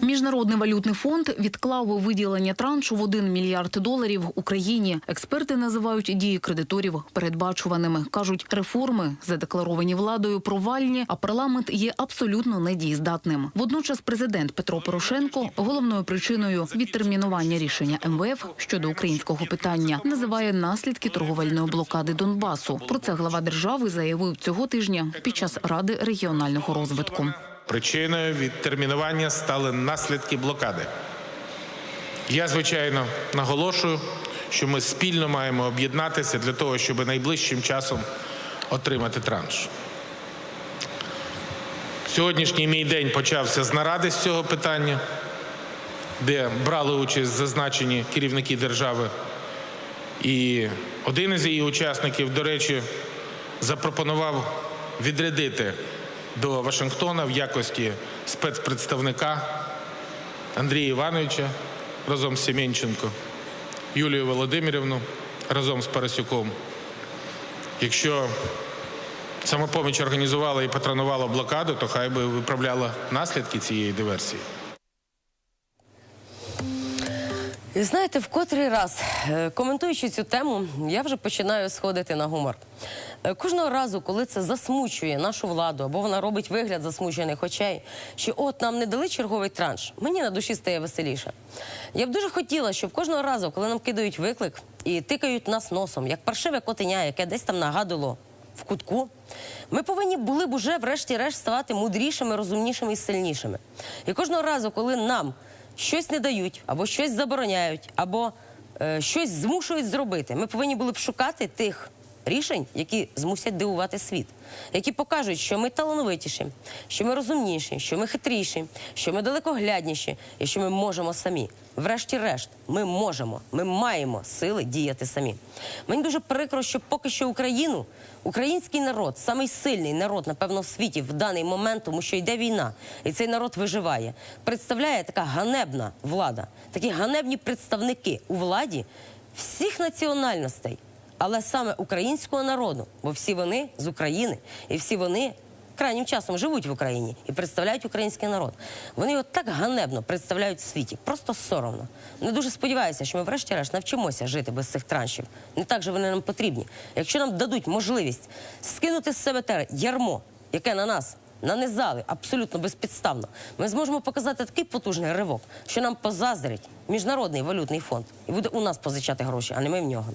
Міжнародний валютний фонд відклав виділення траншу в 1 мільярд доларів Україні. Експерти називають дії кредиторів передбачуваними. кажуть, реформи задекларовані владою провальні, а парламент є абсолютно недієздатним. Водночас, президент Петро Порошенко головною причиною відтермінування рішення МВФ щодо українського питання називає наслідки торговельної блокади Донбасу. Про це глава держави заявив цього тижня під час ради регіонального розвитку. Причиною відтермінування стали наслідки блокади. Я, звичайно, наголошую, що ми спільно маємо об'єднатися для того, щоб найближчим часом отримати транш. Сьогоднішній мій день почався з наради з цього питання, де брали участь зазначені керівники держави. І один із її учасників, до речі, запропонував відрядити до Вашингтона в якості спецпредставника Андрія Івановича разом з Семенченко, Юлію Володимирівну разом з Парасюком. Якщо самопоміч організувала і патронувала блокаду, то хай би виправляла наслідки цієї диверсії. І знаєте, в котрий раз, е, коментуючи цю тему, я вже починаю сходити на гумор. Е, Кожного разу, коли це засмучує нашу владу, або вона робить вигляд засмучених очей, що от нам не дали черговий транш, мені на душі стає веселіше. Я б дуже хотіла, щоб кожного разу, коли нам кидають виклик і тикають нас носом, як паршиве котеня, яке десь там нагадувало в кутку, ми повинні були б уже, врешті-решт, ставати мудрішими, розумнішими і сильнішими. І кожного разу, коли нам щось не дають, або щось забороняють, або е, щось змушують зробити, ми повинні були б шукати тих рішень, які змусять дивувати світ, які покажуть, що ми талановитіші, що ми розумніші, що ми хитріші, що ми далекоглядніші і що ми можемо самі. Врешті-решт, ми можемо, ми маємо сили діяти самі. Мені дуже прикро, що поки що Україну, український народ, самий сильний народ, напевно, в світі в даний момент, тому що йде війна, і цей народ виживає. Представляє така ганебна влада, такі ганебні представники у владі всіх національностей, але саме українського народу, бо всі вони з України, і всі вони крайнім часом живуть в Україні і представляють український народ. Вони його так ганебно представляють в світі, просто соромно. Не дуже сподіваюся, що ми врешті-решт навчимося жити без цих траншів. Не так же вони нам потрібні. Якщо нам дадуть можливість скинути з себе те ярмо, яке на нас. Нанизали абсолютно безпідставно. Ми зможемо показати такий потужний ривок, що нам позаздрить міжнародний валютний фонд і буде у нас позичати гроші, а не ми в нього.